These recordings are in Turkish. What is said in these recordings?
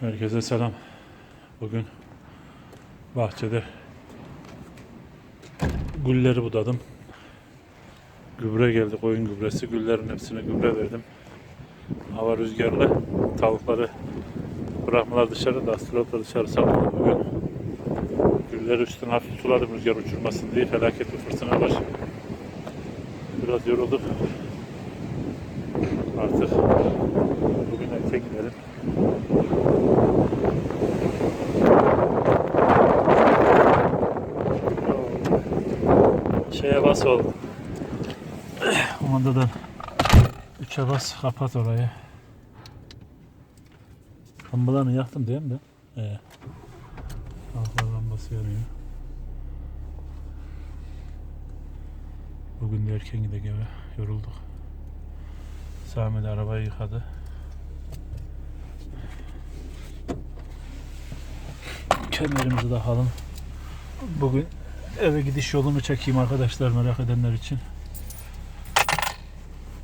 Herkese selam. Bugün bahçede gülleri budadım. Gübre geldi, koyun gübresi. Güllerin hepsine gübre verdim. Hava rüzgarlı. Tavukları bırakmalar dışarı da astrologla dışarı saldım bugün. Gülleri üstüne hafif suladım rüzgar uçurmasın diye. Felaket bir fırtına var. Biraz yorulduk. Artık bugün erken gidelim. Şeye bas oğlum. Kumandadan üçe bas kapat orayı. Lambalarını yaktım değil mi de? Ee. Altlar lambası yanıyor. Bugün de erken gidek eve. Yorulduk. Sami de arabayı yıkadı. Kemerimizi takalım. Bugün eve gidiş yolunu çekeyim arkadaşlar merak edenler için.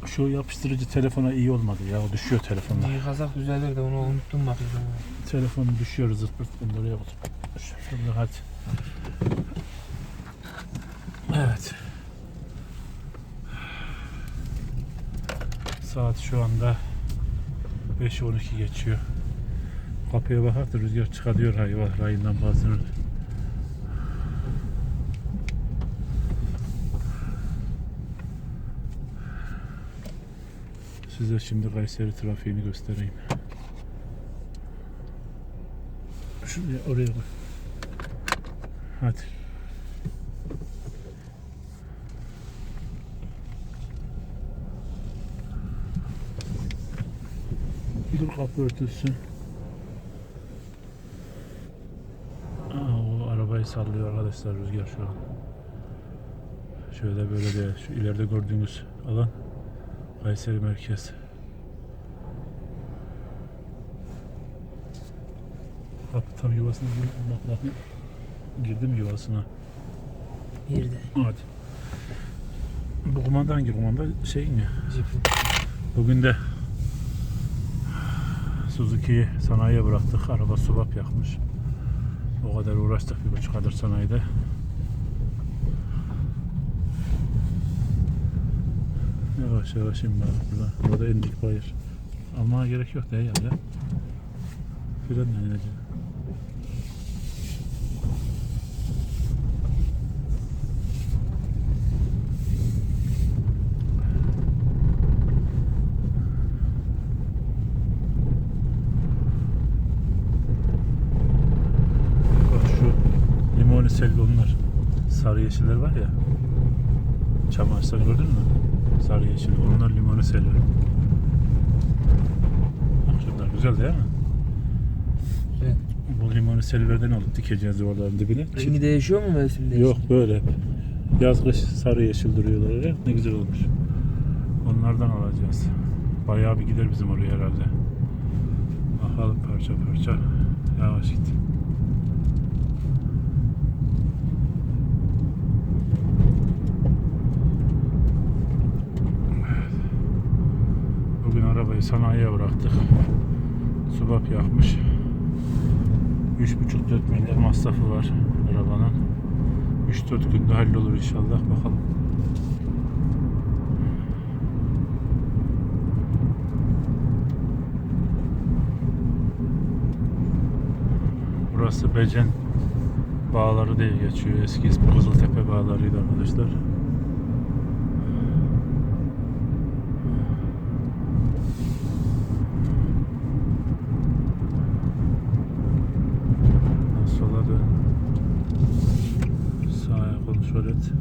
Şu yapıştırıcı telefona iyi olmadı ya. Düşüyor telefonla. Yıkasak düzelir de onu unuttum bak. Telefonu düşüyor zırt pırt oraya koydum. Şurada hadi. Evet. Saat şu anda 5.12 geçiyor. Kapıya bakar da rüzgar çıkarıyor hayvan rayından bazıları. Size şimdi Kayseri trafiğini göstereyim. Şuraya oraya koy. Hadi. Dur kapı örtülsün. Aa, o arabayı sallıyor arkadaşlar rüzgar şu an. Şöyle böyle de şu ileride gördüğünüz alan Kayseri merkez. Kapı tam yuvasına girdim. Bak. Girdim yuvasına. De. Hadi. Bu kumanda hangi kumanda? Şey mi? Jeep'in. Bugün de Suzuki'yi sanayiye bıraktık. Araba subap yakmış. O kadar uğraştık bir buçuk kadar sanayide. Yavaş yavaş inme burada. Burada indik bayır. Almaya gerek yok değil ya. Frenle ineceğim. Selvi onlar. Sarı yeşiller var ya. Çam ağaçlarını gördün mü? Sarı yeşil. Onlar limoni selvi. Bak şunlar güzel değil mi? Bu limoni selvilerden alıp dikeceğiz oraların dibine. Rengi değişiyor mu mevsim? Yok böyle hep. Yaz kış sarı yeşil duruyorlar öyle. Ne güzel olmuş. Onlardan alacağız. Bayağı bir gider bizim oraya herhalde. Bakalım parça parça. Yavaş git. Bugün arabayı sanayiye bıraktık. Subap yakmış. 3,5-4 milyar masrafı var arabanın. 3-4 günde hallolur inşallah. Bakalım. Burası Becen Bağları diye geçiyor. Eski ismi Kızıltepe Bağları'ydı arkadaşlar. Sola dön. Sağa kontrol et.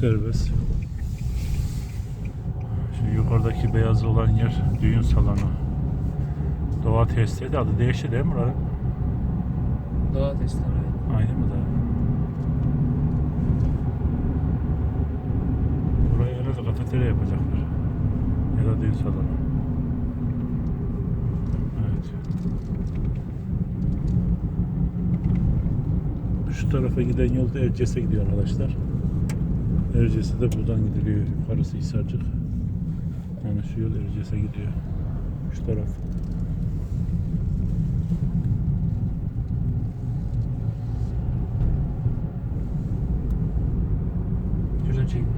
Serbest. Şu yukarıdaki beyaz olan yer düğün salonu. Doğa testi adı değişti değil mi buranın? Doğa testleri. Aynı mı da? Burayı herhalde kafeterya yapacaklar. Ya da düğün salonu. Evet. Şu tarafa giden yolda Erciyes'e gidiyor arkadaşlar. Erciyes'e de buradan gidiliyor. Yukarısı Hisarcık. Yani şu yol Erciyes'e gidiyor. Şu taraf. Güzel çekme.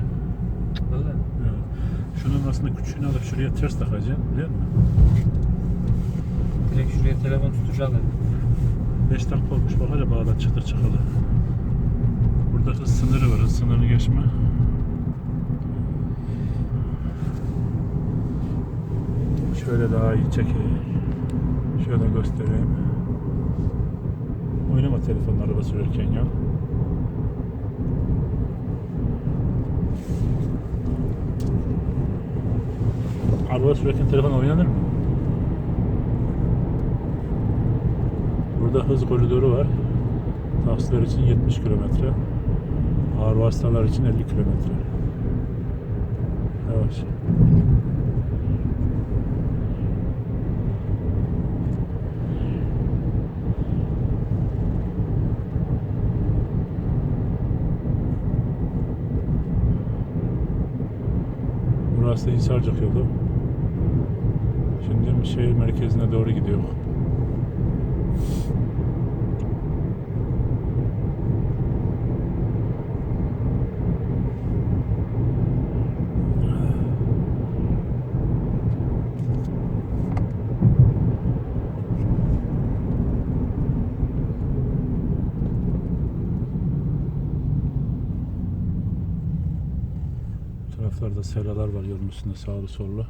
Valla. Evet. Şunun aslında küçüğünü alıp şuraya ters takacaksın. Biliyor musun? Direkt şuraya telefon tutacaklar. 5 dakika olmuş bak hala bağda çıtır çıkalı. Burada hız sınırı var. Hız sınırını geçme. Şöyle daha iyi çekeyim. Şöyle göstereyim. Oynama telefonla araba sürerken ya. Araba sürerken telefon oynanır mı? Burada hız koridoru var. Taksiler için 70 kilometre. Ağır vasıtalar için 50 kilometre. Yavaş. Burası Hisarcık yolu. Şimdi şehir merkezine doğru gidiyor. Taraflarda seralar var yolun üstünde sağlı sollu.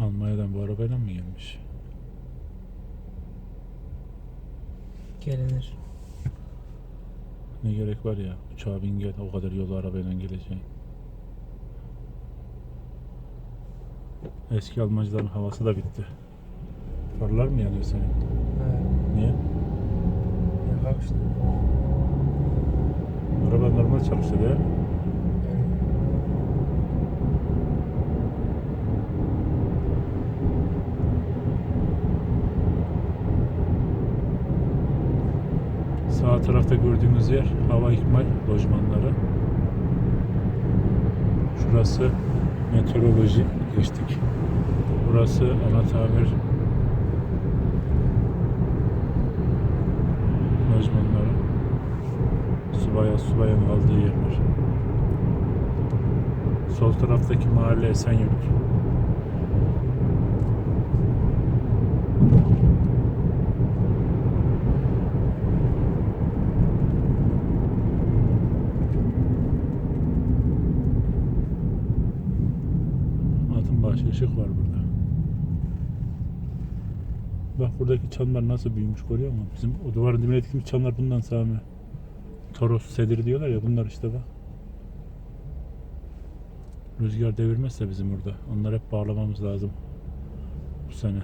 Almanya'dan bu arabayla mı gelmiş? Gelinir. Ne gerek var ya uçağa bin gel o kadar yolu arabayla geleceğin. Eski Almancıların havası da bitti. Farlar mı yanıyor senin? Ha. Niye? Yakar işte. Araba normal çalışıyor değil mi? Sağ tarafta gördüğünüz yer hava ikmal lojmanları. Şurası meteoroloji geçtik. Burası ana tamir lojmanları. Subaya subayın aldığı yerler. Sol taraftaki mahalle Esenyurt. Atın başı ışık var burada. Bak buradaki çamlar nasıl büyümüş görüyor musun? Bizim o duvarın dibine dikilmiş çamlar bundan Sami. Toros sedir diyorlar ya bunlar işte bak. Rüzgar devirmezse bizim burada. Onları hep bağlamamız lazım. Bu sene.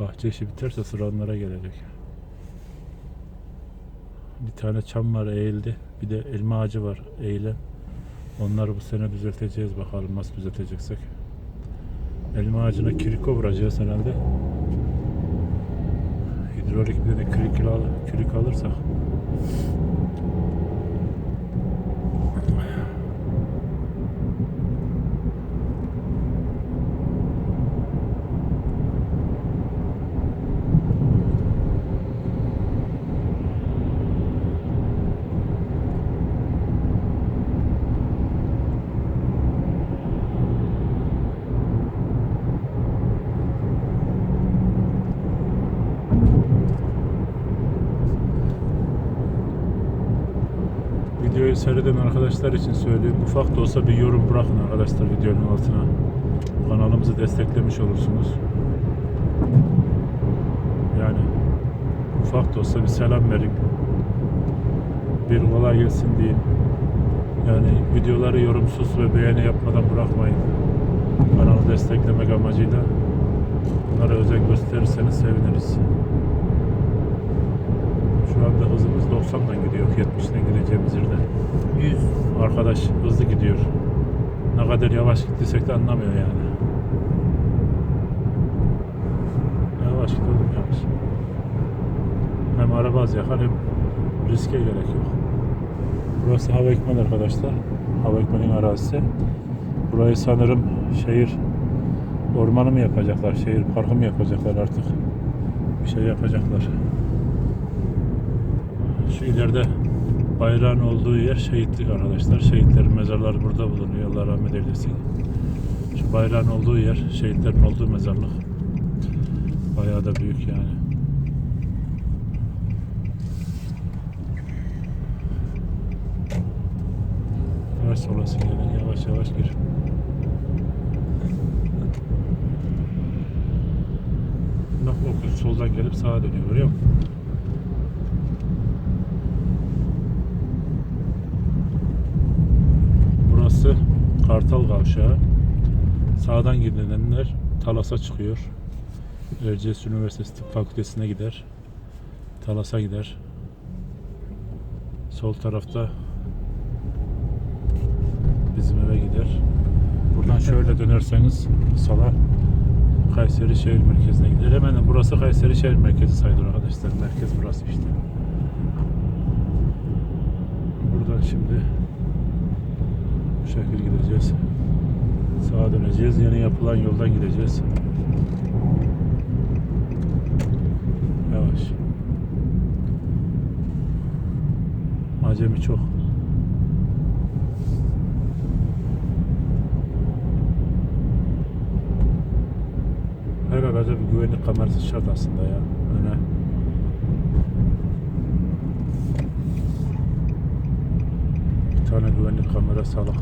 Bahçe işi biterse sıra onlara gelecek. Bir tane çam var eğildi. Bir de elma ağacı var eğilen. Onları bu sene düzelteceğiz bakalım nasıl düzelteceksek. Elma ağacına kiriko vuracağız herhalde. Hidrolik bir de kirik, al- kirik alırsak. Seyreden arkadaşlar için söyleyeyim. Ufak da olsa bir yorum bırakın arkadaşlar videonun altına. Kanalımızı desteklemiş olursunuz. Yani ufak da olsa bir selam verin. Bir kolay gelsin deyin. Yani videoları yorumsuz ve beğeni yapmadan bırakmayın. Kanalı desteklemek amacıyla bunlara özen gösterirseniz seviniriz. Şu hızımız 90'dan gidiyor. 70'den gideceğimiz yerde. 100. Arkadaş hızlı gidiyor. Ne kadar yavaş gittiysek de anlamıyor yani. Yavaş git oğlum yavaş. Hem araba az yakar hem riske gerek yok. Burası hava ekmen arkadaşlar. Hava ekmenin arazisi. Burayı sanırım şehir ormanı mı yapacaklar, şehir parkı mı yapacaklar artık. Bir şey yapacaklar. Şu ileride Bayrağın olduğu yer şehitlik arkadaşlar. Şehitlerin mezarları burada bulunuyor. Allah rahmet eylesin. Şu bayrağın olduğu yer, şehitlerin olduğu mezarlık. Bayağı da büyük yani. Yavaş solasın gelin, yavaş yavaş gir. Bak o soldan gelip sağa dönüyor görüyor musun? Burası Kartal Kavşağı. Sağdan gidenler Talas'a çıkıyor. Erciyes Üniversitesi Tıp Fakültesine gider. Talas'a gider. Sol tarafta bizim eve gider. Buradan şöyle dönerseniz sola Kayseri şehir merkezine gider. Hemen de burası Kayseri şehir merkezi sayılır arkadaşlar. Merkez burası işte. Buradan şimdi bu şekil gideceğiz. Sağa döneceğiz. Yeni yapılan yoldan gideceğiz. Yavaş. Acemi çok. Her araca bir güvenlik kamerası şart aslında ya. Öne. Bir tane güvenlik kamerası alak.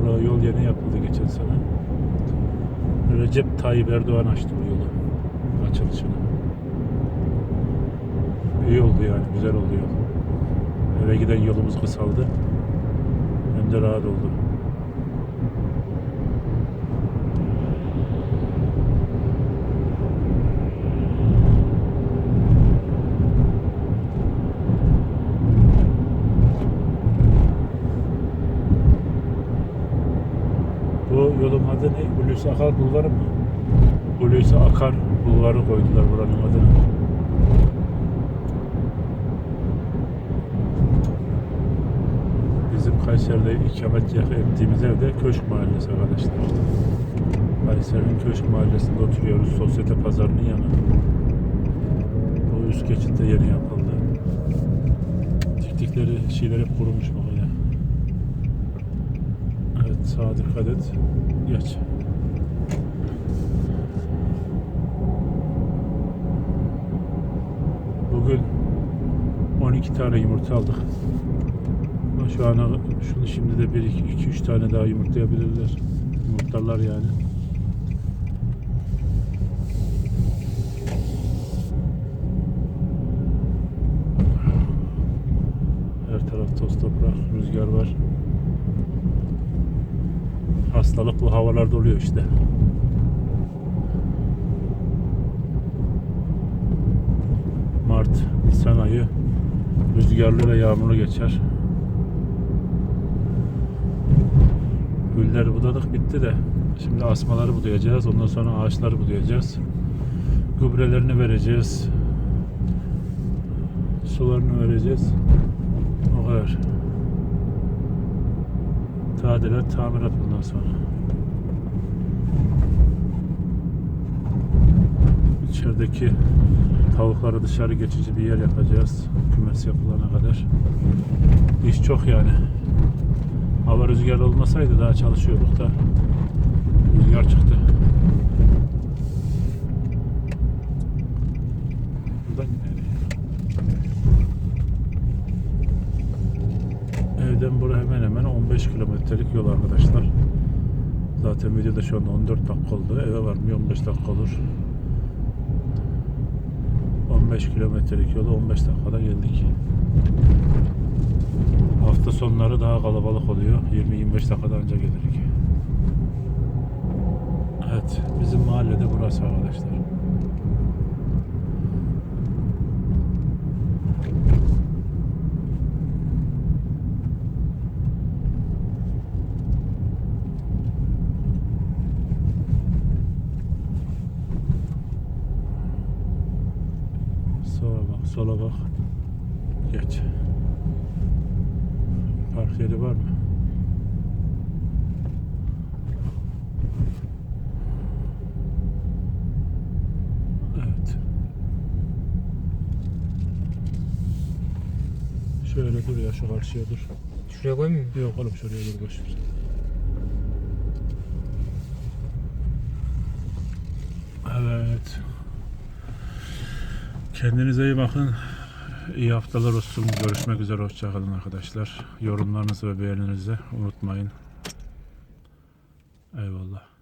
Buraya yol yeni yapıldı geçen sene. Recep Tayyip Erdoğan açtı bu yolu. Açılışını. İyi oldu yani, güzel oldu yol. Eve giden yolumuz kısaldı. Hem de rahat oldu. Bu yolun adı ne? Hulusi Akar Bulvarı mı? Hulusi Akar Bulvarı koydular buranın adını. Bizim Kayseri'de ikamet ettiğimiz evde Köşk Mahallesi arkadaşlar. Kayseri'nin Köşk Mahallesi'nde oturuyoruz. Sosyete pazarının yanı. Bu üst geçitte yeni yapıldı. Diktikleri şeyler hep kurumuş ya. Evet sağa dikkat et. Geç. Bugün 12 tane yumurta aldık. Ama şu ana şunu şimdi de 1 2 2 3 tane daha yumurtlayabilirler. Yumurtlarlar yani. Her taraf toz toprak, rüzgar var. Hastalık bu havalarda oluyor işte. Mart, Nisan ayı rüzgarlı ve yağmurlu geçer. Gülleri budadık bitti de şimdi asmaları budayacağız. Ondan sonra ağaçları budayacağız. Gübrelerini vereceğiz. Sularını vereceğiz. O kadar. Tadilat, tamirat bundan sonra. İçerideki tavukları dışarı geçici bir yer yapacağız. Kümes yapılana kadar. İş çok yani. Hava rüzgarlı olmasaydı daha çalışıyorduk da rüzgar çıktı. Buradan Evden buraya hemen hemen 15 kilometrelik yol arkadaşlar. Zaten videoda şu anda 14 dakika oldu. Eve varmıyor 15 dakika olur. 15 kilometrelik yolu 15 dakikada geldik. Hafta sonları daha kalabalık oluyor. 20-25 dakikada önce gelirik. Evet, bizim mahallede burası arkadaşlar. Sağa bak, sola bak. Geç. Park yeri var mı? Şöyle dur ya şu karşıya dur. Şuraya koymayayım mı? Yok oğlum şuraya dur boş ver. Evet. Kendinize iyi bakın. İyi haftalar olsun. Görüşmek üzere. Hoşçakalın arkadaşlar. Yorumlarınızı ve beğenilerinizi unutmayın. Eyvallah.